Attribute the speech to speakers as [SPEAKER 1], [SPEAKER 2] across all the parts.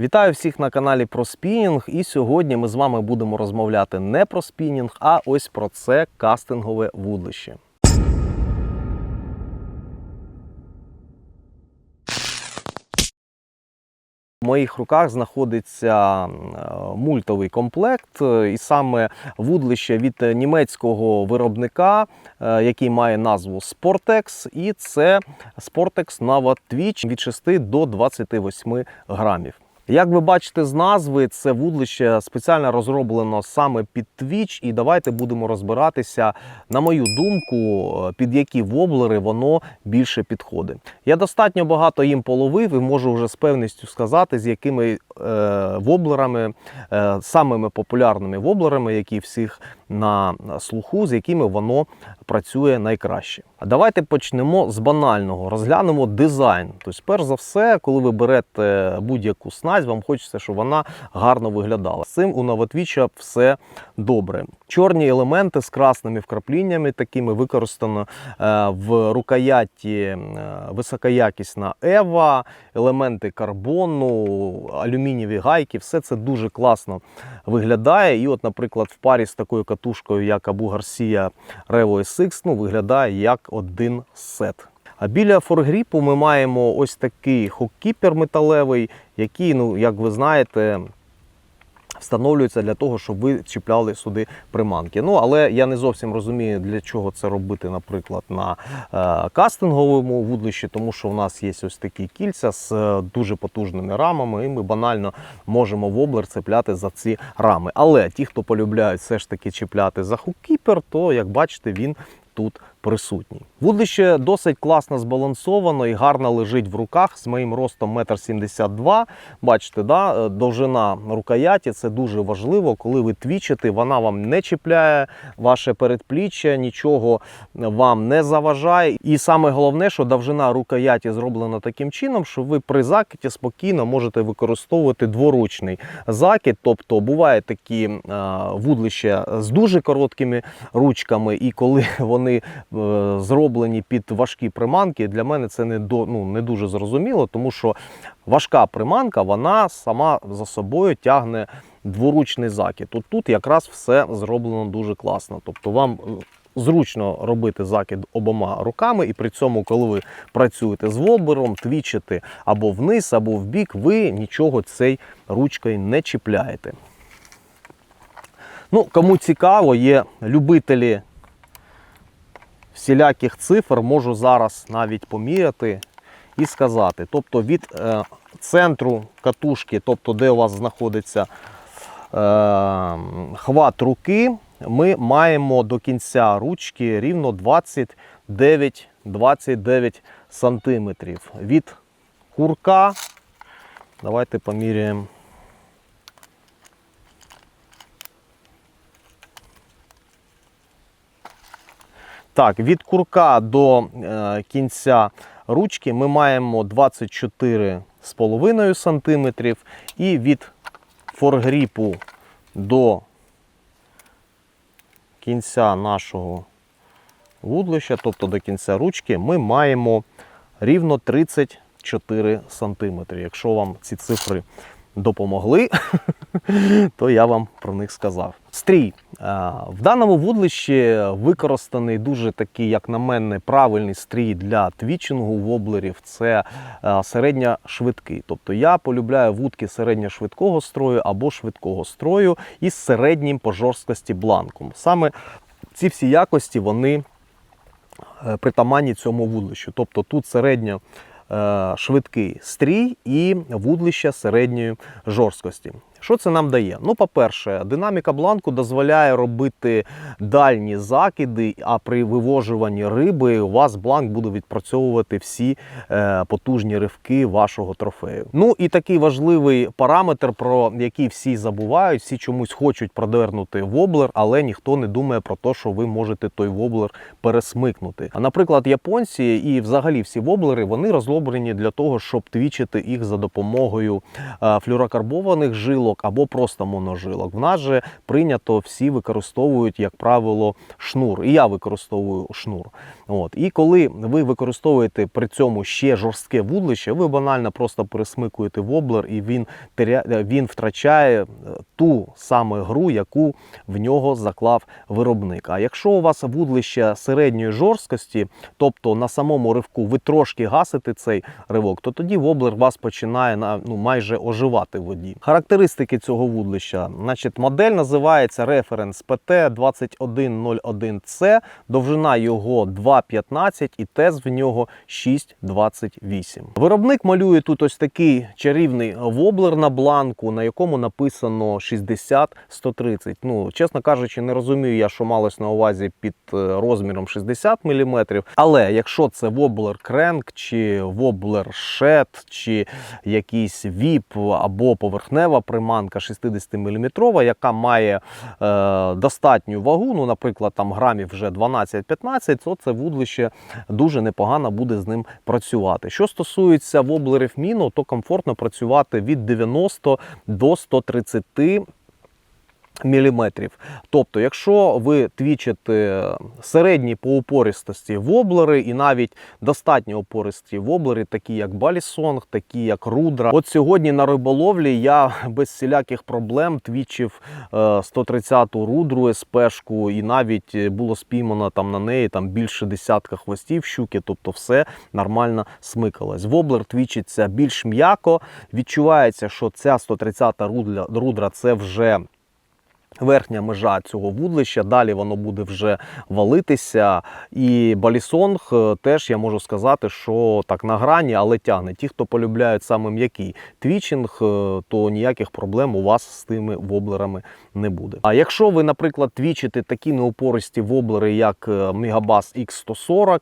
[SPEAKER 1] Вітаю всіх на каналі про спінінг. І сьогодні ми з вами будемо розмовляти не про спінінг, а ось про це кастингове вудлище. В моїх руках знаходиться е, мультовий комплект, е, і саме вудлище від німецького виробника, е, який має назву Sportex, і це Sportex Nava Twitch від 6 до 28 грамів. Як ви бачите з назви, це вудлище спеціально розроблено саме під Twitch, і давайте будемо розбиратися, на мою думку, під які воблери воно більше підходить. Я достатньо багато їм половив і можу вже з певністю сказати, з якими е, воблерами, е, самими популярними воблерами, які всіх на слуху, з якими воно працює найкраще. А давайте почнемо з банального. Розглянемо дизайн. Тобто, перш за все, коли ви берете будь-яку снасть, вам хочеться, щоб вона гарно виглядала. З цим у Новотвіча все добре. Чорні елементи з красними вкрапліннями, такими використано е, в рукояті е, високоякісна ева, елементи карбону, алюмінієві гайки. Все це дуже класно виглядає. І, от, наприклад, в парі з такою катушкою, як Abu Garcia Revo SX, ну, виглядає як один сет. А біля форгріпу ми маємо ось такий хоккіпер металевий, який, ну, як ви знаєте, встановлюється для того, щоб ви чіпляли сюди приманки. Ну, але я не зовсім розумію, для чого це робити, наприклад, на е, кастинговому вудлищі, тому що в нас є ось такі кільця з е, дуже потужними рамами, і ми банально можемо воблер цепляти за ці рами. Але ті, хто полюбляють все ж таки чіпляти за хуккіпер, то як бачите, він тут присутній. Вудлище досить класно збалансовано і гарно лежить в руках з моїм ростом 1,72 м. Бачите, да? довжина рукояті це дуже важливо, коли ви твічите, вона вам не чіпляє ваше передпліччя, нічого вам не заважає. І саме головне, що довжина рукояті зроблена таким чином, що ви при закиті спокійно можете використовувати дворучний закид. Тобто бувають такі е, вудлища з дуже короткими ручками, і коли вони е, зроблені під важкі приманки, для мене це не до ну не дуже зрозуміло, тому що важка приманка вона сама за собою тягне дворучний закид. От тут якраз все зроблено дуже класно. Тобто вам е, зручно робити закид обома руками, і при цьому, коли ви працюєте з воблером, твічите або вниз, або в бік, ви нічого цей ручкою не чіпляєте. Ну, Кому цікаво, є любителі всіляких цифр, можу зараз навіть поміряти і сказати. Тобто від е, центру катушки, тобто де у вас знаходиться е, хват руки, ми маємо до кінця ручки рівно 29 29 сантиметрів. Від курка, давайте поміряємо. Так, від курка до е, кінця ручки ми маємо 24,5 см і від форгріпу до кінця нашого вудлища, тобто до кінця ручки, ми маємо рівно 34 см. Якщо вам ці цифри допомогли, то я вам про них сказав. Стрій. Е, В даному вудлищі використаний дуже такий, як на мене, правильний стрій для твічингу воблерів. Це е, середньошвидкий. Тобто я полюбляю вудки середньошвидкого строю або швидкого строю із середнім по жорсткості бланком. Саме ці всі якості вони е, притаманні цьому вудлищу. Тобто тут середньо е, швидкий стрій і вудлища середньої жорсткості. Що це нам дає? Ну, по-перше, динаміка бланку дозволяє робити дальні закиди, а при вивожуванні риби у вас бланк буде відпрацьовувати всі е, потужні ривки вашого трофею. Ну і такий важливий параметр, про який всі забувають, всі чомусь хочуть продернути воблер, але ніхто не думає про те, що ви можете той воблер пересмикнути. А наприклад, японці і взагалі всі воблери вони розроблені для того, щоб твічити їх за допомогою е, флюрокарбованих жилок моножилок або просто моножилок. В нас же прийнято всі використовують, як правило, шнур. І я використовую шнур. От. І коли ви використовуєте при цьому ще жорстке вудлище, ви банально просто пересмикуєте воблер і він, він втрачає е, ту саме гру, яку в нього заклав виробник. А якщо у вас вудлище середньої жорсткості, тобто на самому ривку ви трошки гасите цей ривок, то тоді воблер вас починає на, ну, майже оживати в воді. Характеристики цього вудлища. Значить, модель називається Reference PT 2101C, довжина його 2,15 і тез в нього 6,28. Виробник малює тут ось такий чарівний воблер на бланку, на якому написано 60-130. Ну, чесно кажучи, не розумію я, що малось на увазі під е, розміром 60 мм. Але якщо це воблер кренк, чи воблер шет, чи якийсь віп або поверхнева приманка 60 мм, яка має е, достатню вагу, ну, наприклад, там грамів вже 12-15, то це вудлище дуже непогано буде з ним працювати. Що стосується воблерів міну, то комфортно працювати від 90 до 130 міліметрів. Тобто, якщо ви твічите середні по упористості воблери і навіть достатньо опористі воблери, такі як Балісонг, такі як Рудра. От сьогодні на риболовлі я без всіляких проблем твічив е, 130-ту рудру СПшку, і навіть було спіймано там на неї там більше десятка хвостів щуки, тобто все нормально смикалось. Воблер твічиться більш м'яко, відчувається, що ця 130-та рудра, рудра це вже верхня межа цього вудлища. Далі воно буде вже валитися. І балісонг е, теж я можу сказати, що так на грані, але тягне. Ті, хто полюбляють саме м'який твічинг, е, то ніяких проблем у вас з тими воблерами не буде. А якщо ви, наприклад, твічите такі неупористі воблери, як Мегабас X140,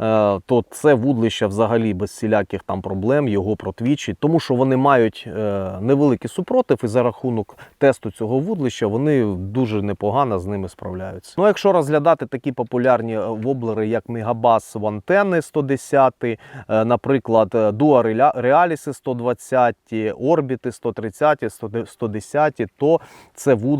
[SPEAKER 1] е, то це вудлище взагалі без всіляких там проблем його протвічить, тому що вони мають е, невеликий супротив, і за рахунок тесту цього вудлища вони дуже непогано з ними справляються. Ну, якщо розглядати такі популярні е, воблери, як Мегабас Вантени 110, е, наприклад, Dua Realis 120, Орбіти 130, 110, то це вудлище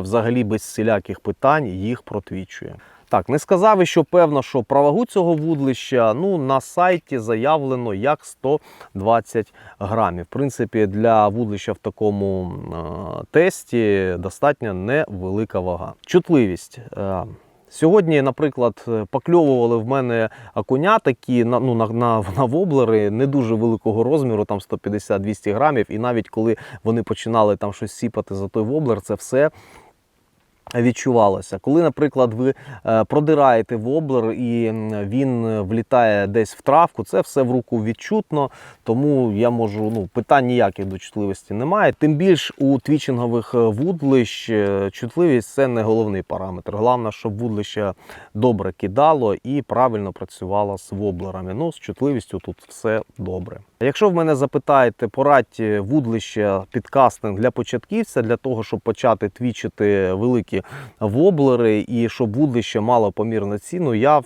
[SPEAKER 1] взагалі без всіляких питань їх протвічує. Так, не сказав, що певно, що про вагу цього вудлища ну, на сайті заявлено як 120 грамів. В принципі, для вудлища в такому е, тесті достатньо невелика вага. Чутливість. Е, Сьогодні, наприклад, покльовували в мене окуня такі ну, на, на, на воблери не дуже великого розміру, там 150-200 грамів. І навіть коли вони починали там щось сіпати за той воблер, це все відчувалося. Коли, наприклад, ви е, продираєте воблер і він влітає десь в травку, це все в руку відчутно, тому я можу, ну, питань ніяких до чутливості немає. Тим більш у твічингових е, вудлищ е, чутливість це не головний параметр. Головне, щоб вудлище добре кидало і правильно працювало з воблерами. Ну, з чутливістю тут все добре. Якщо в мене запитаєте, порадь вудлище підкастинг для початківця, для того, щоб почати твічити великі воблери і щоб вудлище мало помірну ціну, я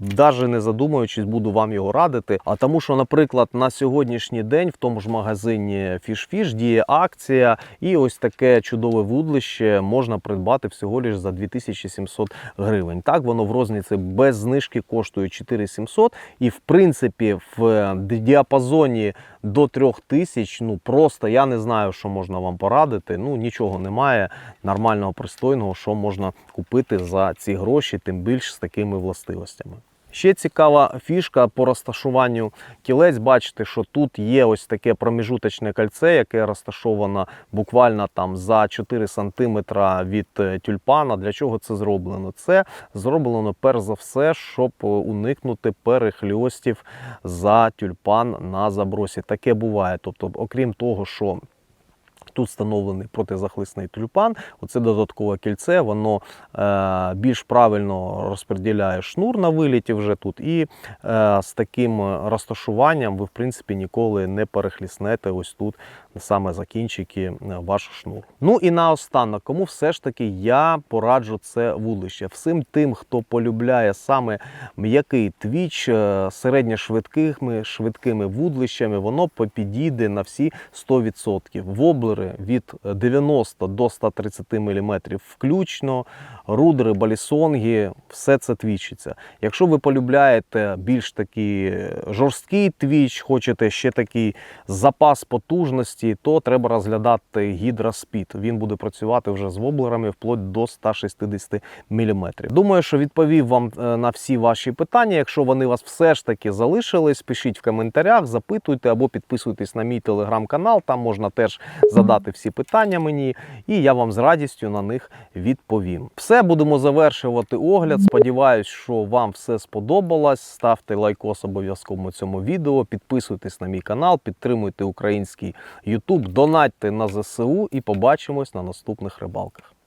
[SPEAKER 1] Навіть не задумуючись, буду вам його радити. А тому, що, наприклад, на сьогоднішній день в тому ж магазині Fish Fish діє акція, і ось таке чудове вудлище можна придбати всього лиш за 2700 гривень. Так, воно в розниці без знижки коштує 4700 і в принципі в діапазоні до 3000, ну просто я не знаю, що можна вам порадити. Ну нічого немає нормального пристойного, що можна купити за ці гроші, тим більш з такими властивостями. Ще цікава фішка по розташуванню кілець. Бачите, що тут є ось таке проміжуточне кольце, яке розташовано буквально там за 4 см від е, тюльпана. Для чого це зроблено? Це зроблено перш за все, щоб уникнути перехльостів за тюльпан на забросі. Таке буває. Тобто, окрім того, що Тут встановлений протизахисний тюльпан. Оце додаткове кільце, воно е, більш правильно розподіляє шнур на виліті вже тут. І е, з таким розташуванням ви, в принципі, ніколи не перехліснете ось тут саме за кінчики е, шнур. Ну і наостанок, кому все ж таки я пораджу це вудлище. Всім тим, хто полюбляє саме м'який твіч е, середньошвидкими швидкими вудлищами, воно підійде на всі 100%. Воблери від 90 до 130 мм включно, рудери, балісонги, все це твічиться. Якщо ви полюбляєте більш такий жорсткий твіч, хочете ще такий запас потужності, то треба розглядати гідроспід. Він буде працювати вже з воблерами вплоть до 160 мм. Думаю, що відповів вам е, на всі ваші питання. Якщо вони вас все ж таки залишились, пишіть в коментарях, запитуйте або підписуйтесь на мій телеграм-канал. Там можна теж задати всі питання мені, і я вам з радістю на них відповім. Все будемо завершувати огляд. Сподіваюсь, що вам все сподобалось. Ставте лайкос обов'язково цьому відео, підписуйтесь на мій канал, підтримуйте український YouTube, донатьте на ЗСУ і побачимось на наступних рибалках.